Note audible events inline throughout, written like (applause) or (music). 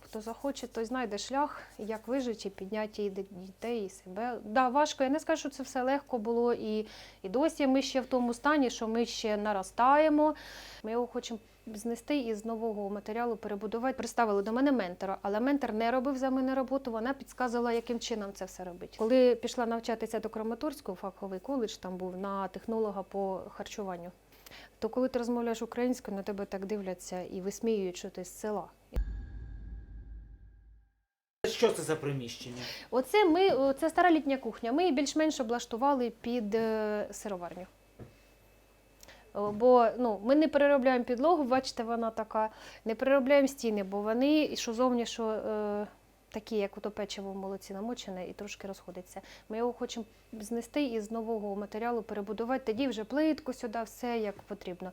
Хто захоче, той знайде шлях, як вижити, і підняти дітей, і себе. Да, важко. Я не скажу, що це все легко було. І, і досі ми ще в тому стані, що ми ще наростаємо. Ми його хочемо знести і з нового матеріалу перебудувати. Приставили до мене ментора, але ментор не робив за мене роботу. Вона підказувала, яким чином це все робити. Коли пішла навчатися до Краматорського, фаховий коледж там був на технолога по харчуванню. То коли ти розмовляєш українською, на тебе так дивляться і висміюють, що ти з села. Що це за приміщення? Оце ми, це стара літня кухня. Ми її більш-менш облаштували під е, сироварню. Бо ну, ми не переробляємо підлогу, бачите, вона така, не переробляємо стіни, бо вони, що зовні, що е, такі, як ото печиво в молоці намочене, і трошки розходиться. Ми його хочемо знести і з нового матеріалу перебудувати, тоді вже плитку сюди, все як потрібно.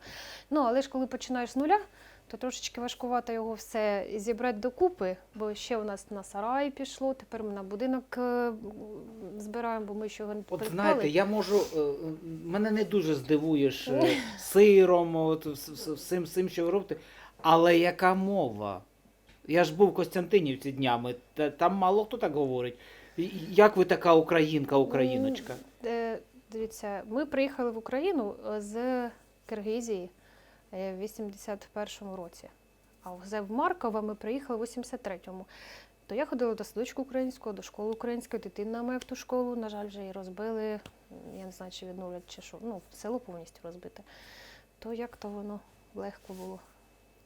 Ну, але ж коли починаєш з нуля, то трошечки важкувато його все зібрати докупи, бо ще у нас на сарай пішло, тепер ми на будинок е, збираємо, бо ми ще його не От знаєте, я можу. е, Мене не дуже здивуєш е, сиром, от, вс- вс- всім, всім, що ви робите. Але яка мова? Я ж був в Костянтинівці днями, там мало хто так говорить. Як ви така українка, україночка? Е, Дивіться, ми приїхали в Україну з Киргизії в 81-му році. А вже в Марково ми приїхали в 83-му. То я ходила до садочку українського, до школи української, дитина моя в ту школу, на жаль, вже її розбили. Я не знаю, чи відновлять, чи що. Ну, село повністю розбите. То як то воно легко було.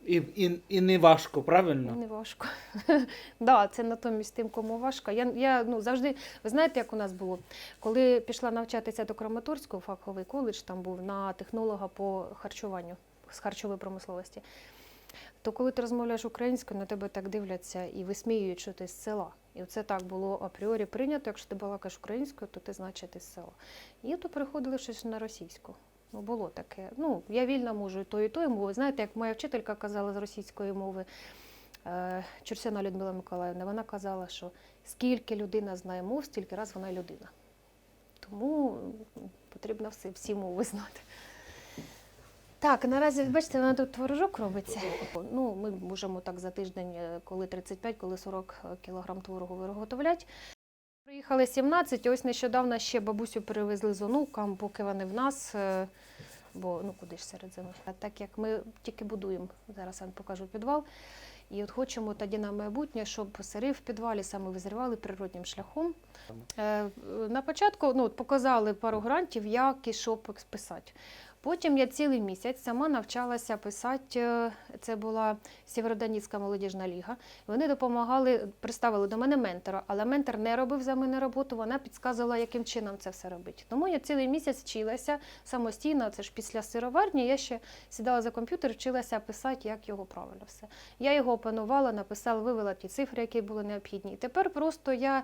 І, і, і не важко, правильно? Не важко. (laughs) да, це натомість тим, кому важко. Я, я ну, завжди, ви знаєте, як у нас було? Коли пішла навчатися до Краматорського, фаховий коледж там був на технолога по харчуванню з харчової промисловості. То коли ти розмовляєш українською, на тебе так дивляться і висміюють, що ти з села. І це так було апріорі прийнято. Якщо ти балакаєш українською, то ти значить ти з села. І то переходили щось на російську. Ну, було таке. Ну, я вільно можу і то, і то мову. Знаєте, як моя вчителька казала з російської мови, е, Чурсяна Людмила Миколаївна, вона казала, що скільки людина знає мов, стільки раз вона людина. Тому потрібно всі, всі мови знати. Так, наразі, бачите, вона тут творожок робиться. Ну, ми можемо так за тиждень, е, коли 35, коли 40 кілограм творогу виготовлять. Приїхали 17, ось нещодавно ще бабусю перевезли з онукам, поки вони в нас, е, бо ну куди ж серед зими. А так як ми тільки будуємо, зараз я вам покажу підвал. І от хочемо тоді на майбутнє, щоб сири в підвалі саме визрівали природнім шляхом. Е, На початку ну, от показали пару грантів, як і що писати. Потім я цілий місяць сама навчалася писати. е, Це була Сєвєродонецька молодіжна ліга. Вони допомагали, приставили до мене ментора, але ментор не робив за мене роботу, вона підказувала, яким чином це все робити. Тому я цілий місяць вчилася самостійно, це ж після сироварні, я ще сідала за комп'ютер, вчилася писати, як його правильно все. Я його опанувала, написала, вивела ті цифри, які були необхідні. І тепер просто я,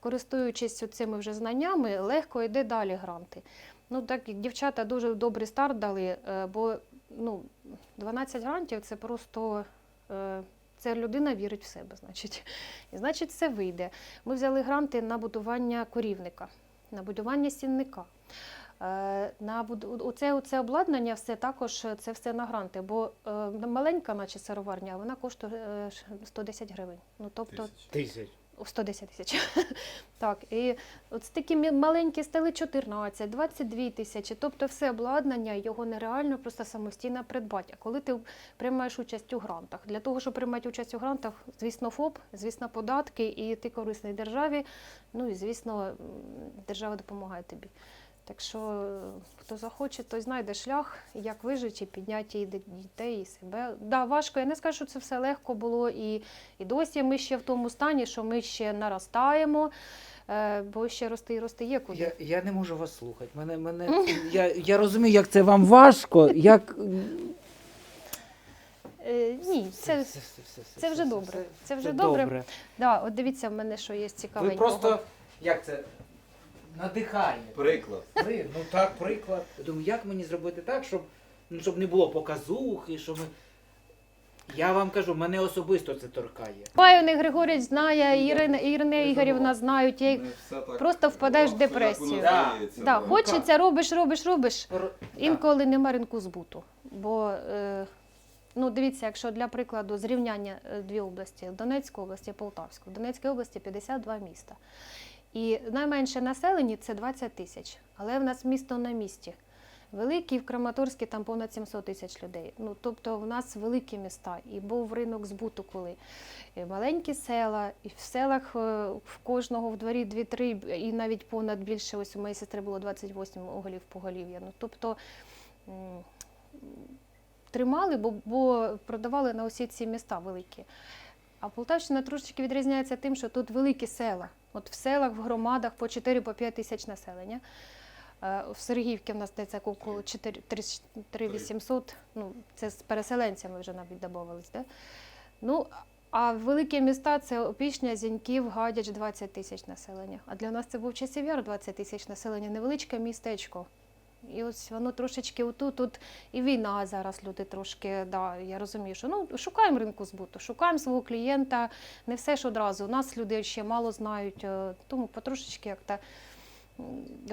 користуючись цими вже знаннями, легко йде далі гранти. Ну, так дівчата дуже добрий старт дали, е, бо ну, 12 грантів це просто. е, Це людина вірить в себе, значить. І значить, це вийде. Ми взяли гранти на будування корівника, на будування сінника. Е, На оце, оце обладнання, все також це все на гранти, бо е, маленька, наче сироварня, вона коштує е, ш- 110 гривень. Ну, тобто Тисяч. О, 110 тисяч. (laughs) так, і от такі маленькі стели 14, 22 тисячі. Тобто все обладнання, його нереально просто самостійно придбати. А коли ти приймаєш участь у грантах, для того, щоб приймати участь у грантах, звісно, ФОП, звісно, податки, і ти корисний державі. Ну і звісно, держава допомагає тобі. Так що е, хто захоче, той знайде шлях, як вижити, і підняти і дітей, і себе. Да, важко. Я не скажу, що це все легко було. І, і досі ми ще в тому стані, що ми ще наростаємо, е, бо ще рости і рости є куди. Я, я не можу вас слухати. Мене, мене, я, я розумію, як це вам важко, як. (laughs) Е, ні, це, це вже добре. Це вже добре. Да, от дивіться, в мене що є Ви просто, як це, надихаєте. Приклад. При, ну так, приклад. Я думаю, як мені зробити так, щоб, ну, щоб не було показухи, щоб ми. Я вам кажу, мене особисто це торкає. Паюний Григорій знає, Ірина, Ірина Ігорівна знають. Я... їх- Не все так просто впадаєш в депресію. воно Да, здається, Да, да. хочеться, робиш, робиш, робиш. Р- Інколи нема ринку збуту. Бо е, Ну, дивіться, якщо для прикладу зрівняння е, дві області Донецьку область і Полтавську. В Донецькій області 52 міста. І найменше населені це 20 тисяч. Але в нас місто на місті. Великий в Краматорській там понад 700 тисяч людей. Ну, тобто в нас великі міста. І був ринок збуту, коли і маленькі села, і в селах е, в кожного в дворі 2-3, і навіть понад більше. Ось у моєї сестри було 28 оголів поголів'я. Ну, тобто тримали, бо, бо продавали на усі ці міста великі. А Полтавщина трошечки відрізняється тим, що тут великі села. От в селах, в громадах по 4-5 тисяч населення. Е, В Сергіївці в нас десь около 4 800, ну, це з переселенцями вже навіть додавались. Да? Ну, а великі міста це Опішня, Зіньків, Гадяч 20 тисяч населення. А для нас це був Часів'яр 20 тисяч населення, невеличке містечко. І ось воно трошечки отут, тут і війна зараз люди трошки, да, я розумію, що ну, шукаємо ринку збуту, шукаємо свого клієнта, не все ж одразу. У нас люди ще мало знають, е, тому потрошечки як то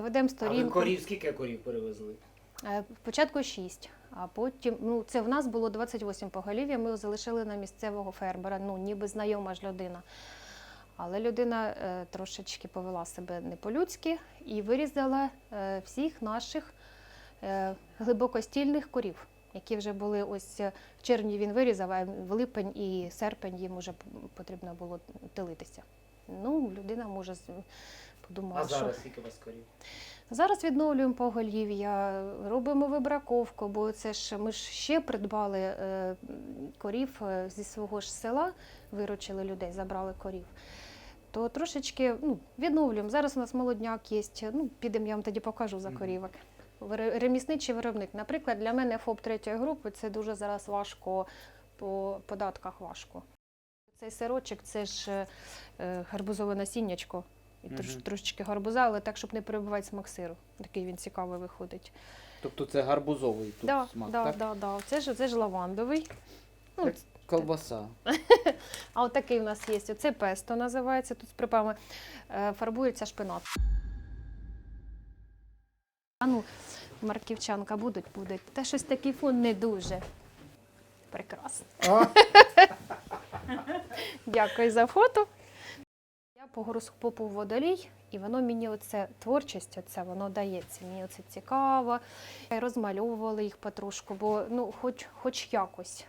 ведемо А ви сторінку. корів, скільки корів перевезли? Е, Спочатку 6, а потім, ну це в нас було 28 поголів'я, ми залишили на місцевого фермера, ну ніби знайома ж людина. Але людина е, трошечки повела себе не по-людськи і вирізала всіх наших глибокостільних корів, які вже були ось е, в червні він вирізав, а в липень і серпень їм вже потрібно було тилитися. Ну, людина може подумала, А що зараз скільки у вас корів? Зараз відновлюємо поголів'я, робимо вибраковку, бо це ж ми ж ще придбали е, корів е, зі свого ж села, виручили людей, забрали корів. То трошечки ну, відновлюємо. Зараз у нас молодняк є. Ну, підемо, я вам тоді покажу за корівок. Ремісничий виробник. Наприклад, для мене ФОП третьої групи це дуже зараз важко по податках важко. Цей сирочок це ж е, гарбузове насіннячко. І Мгм. трошечки гарбуза, але так, щоб не перебивати смак сиру. Такий він цікавий виходить. Тобто це гарбузовий тут да, смак, да, так? да, да. Це ж це ж лавандовий. Ну, Як Колбаса. (laughs) А от такий у нас є. Це песто називається тут з припами. Е, Фарбується шпинат. А ну, марківчанка будуть, будуть. Та щось такий фон не дуже. Прекрасно. О, (laughs) Дякую за фото. Я по гороскопу водолій, і воно мені оце творчість, оце воно дається. Мені оце цікаво. Розмальовували їх потрошку, бо ну, хоч, хоч якось.